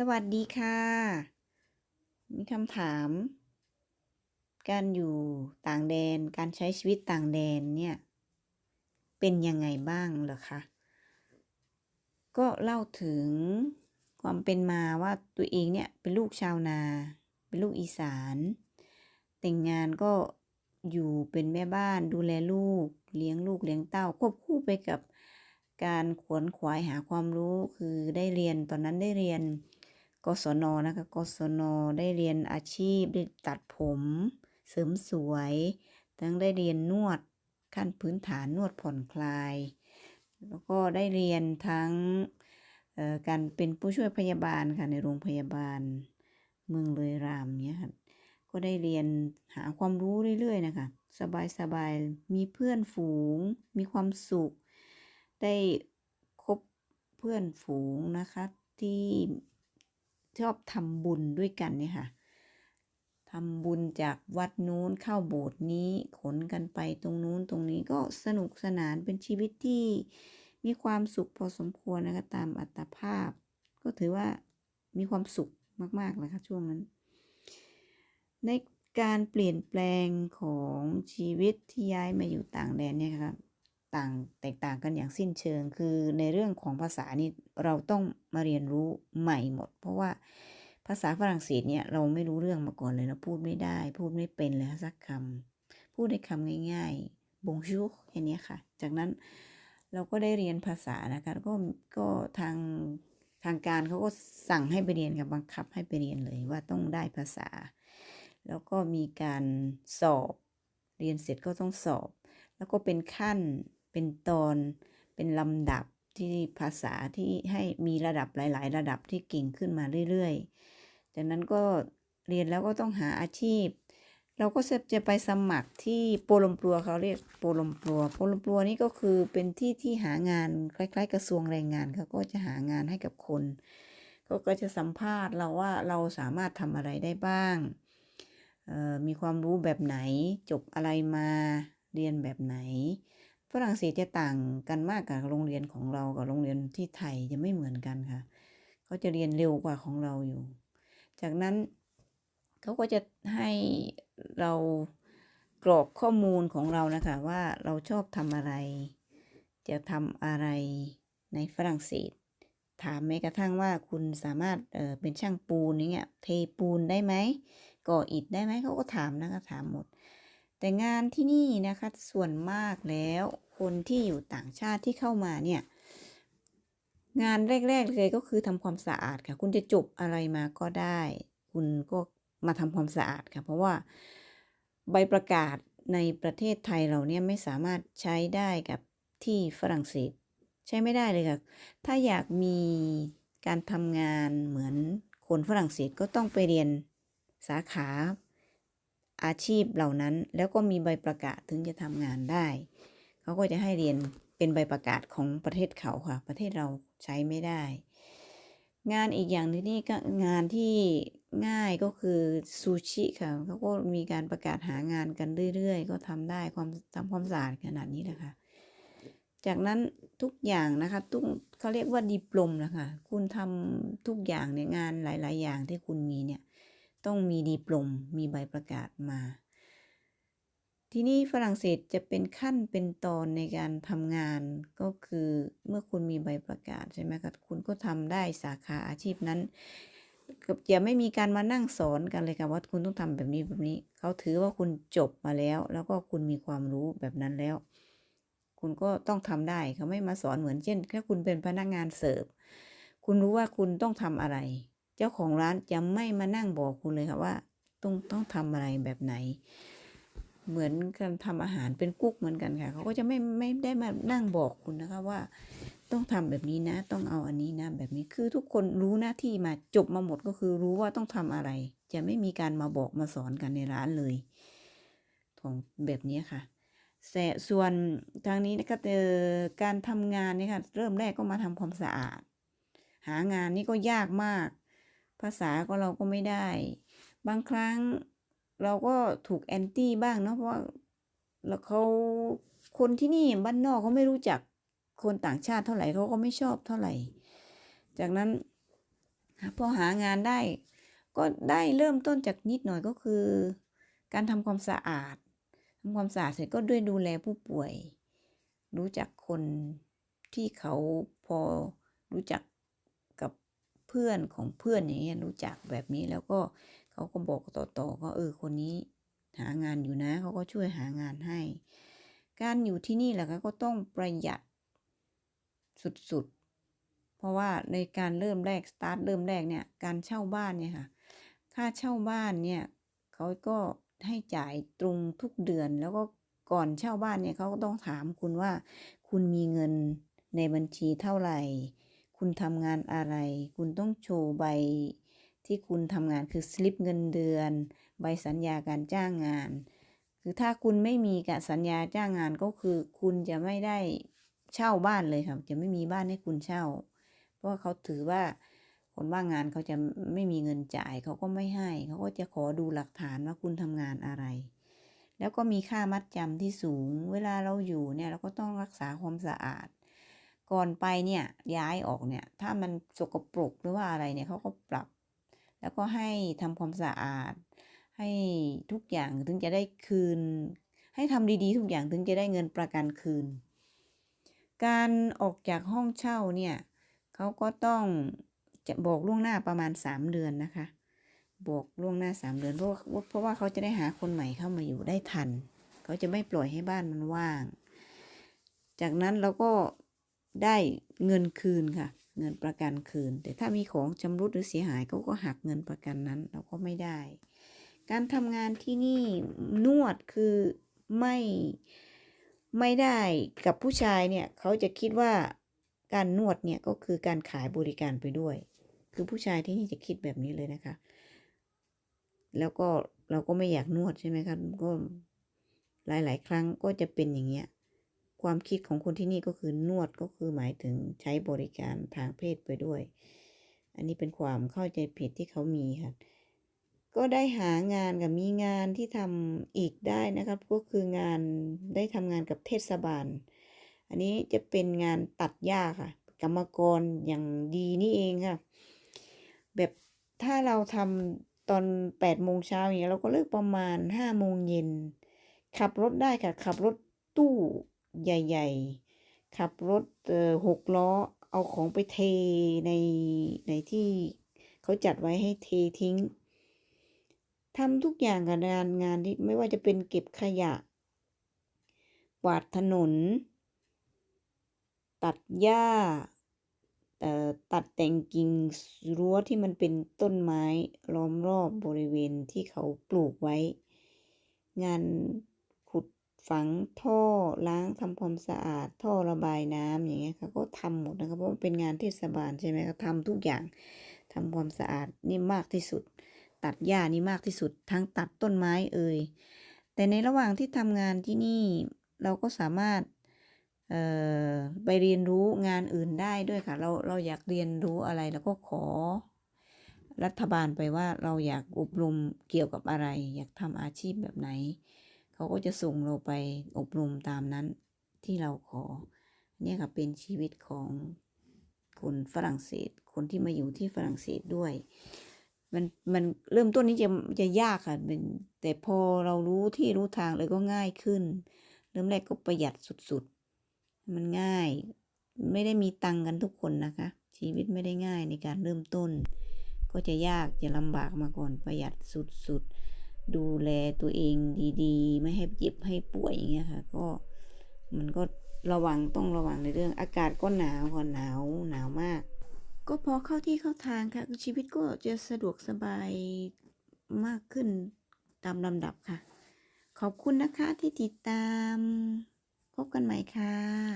สวัสดีค่ะ มีคำถาม การอยู่ต่างแดน การใช้ชีวิตต่างแดนเนี่ย เป็นยังไงบ้างเหรอคะ ก็เล่าถึงความเป็นมาว่าตัวเองเนี่ยเป็นลูกชาวนา เป็นลูกอีสาน แต่งงานก็อยู่เป็นแม่บ้านดูแลลูก เลี้ยงลูกเลี้ยงเต้าควบคู่ไปกับการขวนขวายหาความรู้คือได้เรียนตอนนั้นได้เรียน กศนนะคะกศนได้เรียนอาชีพได้ตัดผมเสริมสวย ทั้งได้เรียนนวดขั้นพื้นฐานนวดผ่อนคลาย แล้วก็ได้เรียนทั้งการเป็นผู้ช่วยพยาบาลค่ะในโรงพยาบาลเมืองเลยรามเงี้ยค่ะก็ได้เรียนหาความรู้เรื่อยๆนะคะสบายๆมีเพื่อนฝูง มีความสุข ได้คบเพื่อนฝูงนะคะที่ ชอบทำบุญด้วยกันเนี่ยค่ะทำบุญจากวัดนู้นเข้าโบสถ์นี้ขนกันไปตรงนู้นตรงนี้ก็สนุกสนานเป็นชีวิตที่มีความสุขพอสมควรนะคะตามอัตภาพ ก็ถือว่ามีความสุขมากๆเลยค่ะช่วงนั้น ในการเปลี่ยนแปลงของชีวิตที่ย้ายมาอยู่ต่างแดนเนี่ยค่ะ ต่างแตกต่างกันอย่างสิ้นเชิง คือในเรื่องของภาษานี่เราต้องมาเรียนรู้ใหม่หมด เพราะว่าภาษาฝรั่งเศสเนี่ยเราไม่รู้เรื่องมาก่อนเลยเราพูดไม่ได้ พูดไม่เป็นเลยสักคำพูดได้คำง่ายๆ Bonjour แค่นี้ค่ะ จากนั้นเราก็ได้เรียนภาษานะคะก็ก็ทางทางการเขาก็สั่งให้ไปเรียนค่ะบังคับให้ไปเรียนเลยว่าต้องได้ภาษา แล้วก็มีการสอบ เรียนเสร็จก็ต้องสอบ แล้วก็เป็นขั้น เป็นตอน เป็นลำดับที่ภาษาที่ให้มีระดับหลาย ๆ ระดับที่เก่งขึ้นมาเรื่อยๆ จากนั้นก็เรียนแล้วก็ต้องหาอาชีพ เราก็จะไปสมัครที่โปลมปลัวเขาเรียกโปลมปลัวโปลมปัวนี่ก็คือเป็นที่ที่หางานคล้าย ๆ กระทรวงแรงงานเขาก็จะหางานให้กับคนก็จะสัมภาษณ์เราว่าเราสามารถทำอะไรได้บ้าง มีความรู้แบบไหน จบอะไรมา เรียนแบบไหน ฝรั่งเศสจะต่างกันมากกับโรงเรียนของเรากับโรงเรียนที่ไทยจะไม่เหมือนกันค่ะ เขาจะเรียนเร็วกว่าของเราอยู่ จากนั้นเขาก็จะให้เรากรอกข้อมูลของเรานะคะว่าเราชอบทำอะไร จะทำอะไรในฝรั่งเศส ถามแม้กระทั่งว่าคุณสามารถเอ่อเป็นช่างปูนอย่างเงี้ยเทปูนได้ไหมก่ออิฐได้ไหมเขาก็ถามนะคะถามหมด แต่งานที่นี่นะคะส่วนมากแล้วคนที่อยู่ต่างชาติที่เข้ามาเนี่ย งานแรก ๆ เลยก็คือทำความสะอาดค่ะ คุณจะจบอะไรมาก็ได้ คุณก็มาทำความสะอาดค่ะ เพราะว่าใบประกาศในประเทศไทยเราเนี่ยไม่สามารถใช้ได้กับที่ฝรั่งเศส ใช้ไม่ได้เลยค่ะ ถ้าอยากมีการทำงานเหมือนคนฝรั่งเศสก็ต้องไปเรียนสาขา อาชีพเหล่านั้น แล้วก็มีใบประกาศถึงจะทำงานได้ เขาก็จะให้เรียนเป็นใบประกาศของประเทศเขาค่ะ ประเทศเราใช้ไม่ได้ งานอีกอย่างนึงนี่ก็งานที่ง่ายก็คือซูชิค่ะเขาก็มีการประกาศหางานกันเรื่อยๆ ก็ทำได้ความทำความสะอาดขนาดนี้แหละค่ะจากนั้นทุกอย่างนะคะตุ้งเขาเรียกว่าดิปลมนะคะคุณทำทุกอย่างเนี่ยงานหลาย ๆ อย่างที่คุณมีเนี่ย ต้องมีดิโปลมมีใบประกาศมา ที่นี่ฝรั่งเศสจะเป็นขั้นเป็นตอนในการทำงานก็คือเมื่อคุณมีใบประกาศใช่ไหมคะคุณก็ทำได้สาขาอาชีพนั้นกับจะไม่มีการมานั่งสอนกันเลยค่ะว่าคุณต้องทำแบบนี้แบบนี้ เขาถือว่าคุณจบมาแล้ว แล้วก็คุณมีความรู้แบบนั้นแล้ว คุณก็ต้องทำได้เขาไม่มาสอนเหมือนเช่นถ้าคุณเป็นพนักงานเสิร์ฟคุณรู้ว่าคุณต้องทำอะไร เจ้าของร้านจะไม่มานั่งบอกคุณเลยค่ะว่า ต้องต้องทำอะไรแบบไหน เหมือนการทำอาหารเป็นกุ๊กเหมือนกันค่ะ เขาก็จะไม่ไม่ได้มานั่งบอกคุณนะคะว่า ต้องทำแบบนี้นะ ต้องเอาอันนี้นะแบบนี้คือทุกคนรู้หน้าที่มาจบมาหมดก็คือรู้ว่าต้องทำอะไร จะไม่มีการมาบอกมาสอนกันในร้านเลยของแบบนี้ค่ะแสะส่วนทางนี้นะคะเออการทำงานนี่ค่ะเริ่มแรกก็มาทำความสะอาด หางานนี่ก็ยากมาก ภาษาก็เราก็ไม่ได้ บางครั้งเราก็ถูก Anti บ้างเนาะเพราะแล้วเขาคนที่นี่บ้านนอกเขาไม่รู้จักคนต่างชาติเท่าไหร่เขาก็ไม่ชอบเท่าไหร่ จากนั้นพอหางานได้ ก็ได้เริ่มต้นจากนิดหน่อยก็คือ การทำความสะอาดทำความสะอาดเสร็จก็ด้วยดูแลผู้ป่วย รู้จักคนที่เขาพอรู้จัก เพื่อนของเพื่อนอย่างเงี้ยรู้จักแบบนี้แล้วก็เขาก็บอกต่อๆก็เออคนนี้หางานอยู่นะเขาก็ช่วยหางานให้ การอยู่ที่นี่แหละก็ต้องประหยัดสุดๆ เพราะว่าในการเริ่มแรกสตาร์ทเริ่มแรกเนี่ยการเช่าบ้านเนี่ยค่ะค่าเช่าบ้านเนี่ยเขาก็ให้จ่ายตรงทุกเดือนแล้วก็ก่อนเช่าบ้านเนี่ยเขาก็ต้องถามคุณว่า คุณมีเงินในบัญชีเท่าไหร่ คุณทำงานอะไร คุณต้องโชว์ใบที่คุณทำงานคือสลิปเงินเดือน ใบสัญญาการจ้างงาน คือถ้าคุณไม่มีการสัญญาจ้างงานก็คือ คุณจะไม่ได้เช่าบ้านเลยค่ะจะไม่มีบ้านให้คุณเช่า เพราะเขาถือว่าคนว่างงานเขาจะไม่มีเงินจ่ายเขาก็ไม่ให้ เขาก็จะขอดูหลักฐานว่าคุณทำงานอะไร แล้วก็มีค่ามัดจำที่สูง เวลาเราอยู่เนี่ยเราก็ต้องรักษาความสะอาด ก่อนไปเนี่ยย้ายออกเนี่ยถ้ามันสกปรกหรือว่าอะไรเนี่ยเขาก็ปรับ แล้วก็ให้ทำความสะอาด ให้ทุกอย่างถึงจะได้คืน ให้ทำดีๆ ทุกอย่างถึงจะได้เงินประกันคืน การออกจากห้องเช่าเนี่ยเขาก็ต้องจะบอกล่วงหน้าประมาณ 3 เดือนนะคะ บอกล่วงหน้า 3 เดือนเพราะว่าเพราะว่าเขาจะได้หาคนใหม่เข้ามาอยู่ได้ทัน เขาจะไม่ปล่อยให้บ้านมันว่าง จากนั้นเราก็ ได้เงินคืนค่ะ เงินประกันคืน แต่ถ้ามีของชำรุดหรือเสียหายเขาก็หักเงินประกันนั้นเราก็ไม่ได้ การทำงานที่นี่นวดคือไม่ไม่ได้กับผู้ชายเนี่ยเขาจะคิดว่าการนวดเนี่ยก็คือการขายบริการไปด้วย คือผู้ชายที่นี่จะคิดแบบนี้เลยนะคะ แล้วก็เราก็ไม่อยากนวดใช่ไหมคะก็หลาย ๆ ครั้งก็จะเป็นอย่างเงี้ย ความคิดของคนที่นี่ก็คือนวดก็คือหมายถึงใช้บริการทางเพศไปด้วย อันนี้เป็นความเข้าใจผิดที่เขามีค่ะ ก็ได้หางานกับมีงานที่ทำอีกได้นะครับ ก็คืองานได้ทำงานกับเทศบาล อันนี้จะเป็นงานตัดหญ้าค่ะ กรรมกรอย่างดีนี่เองค่ะ แบบถ้าเราทำตอนแปดโมงเช้าอย่างเงี้ยเราก็เลิกประมาณห้าโมงเย็นขับรถได้ค่ะขับรถตู้ ใหญ่ ๆ ขับรถหกล้อเอาของไปเทในในที่เขาจัดไว้ให้เททิ้งทำทุกอย่างกับงานงานที่ไม่ว่าจะเป็นเก็บขยะกวาดถนน ตัดหญ้าตัดแต่งกิ่งรั้วที่มันเป็นต้นไม้ล้อมรอบบริเวณที่เขาปลูกไว้ งาน ฝังท่อล้างทำความสะอาดท่อระบายน้ำอย่างเงี้ยค่ะก็ทำหมดนะครับเพราะมันเป็นงานเทศบาลใช่ไหมก็ทำทุกอย่างทำความสะอาดนี่มากที่สุด ตัดหญ้านี่มากที่สุด ทั้งตัดต้นไม้เอ่ยแต่ในระหว่างที่ทำงานที่นี่เราก็สามารถเอ่อไปเรียนรู้งานอื่นได้ด้วยค่ะ เราเราอยากเรียนรู้อะไรเราก็ขอ รัฐบาลไปว่าเราอยากอบรมเกี่ยวกับอะไร อยากทำอาชีพแบบไหน เขาก็จะส่งเราไปอบรมตามนั้นที่เราขอ เนี่ยค่ะเป็นชีวิตของคนฝรั่งเศส คนที่มาอยู่ที่ฝรั่งเศสด้วย มันมันเริ่มต้นนี้จะจะยากค่ะเป็นแต่พอเรารู้ที่รู้ทางเลยก็ง่ายขึ้น เริ่มแรกก็ประหยัดสุดๆ มันง่าย ไม่ได้มีตังค์กันทุกคนนะคะ ชีวิตไม่ได้ง่ายในการเริ่มต้น ก็จะยากจะลำบากมาก่อนประหยัดสุดๆ ดูแลตัวเองดีๆ ไม่ให้เจ็บให้ป่วยอย่างเงี้ยค่ะ ก็มันก็ระวังต้องระวังในเรื่อง อากาศก็หนาวค่ะหนาวหนาวมาก ก็พอเข้าที่เข้าทางค่ะชีวิตก็จะสะดวกสบายมากขึ้นตามลำดับค่ะ ขอบคุณนะคะที่ติดตาม พบกันใหม่ค่ะ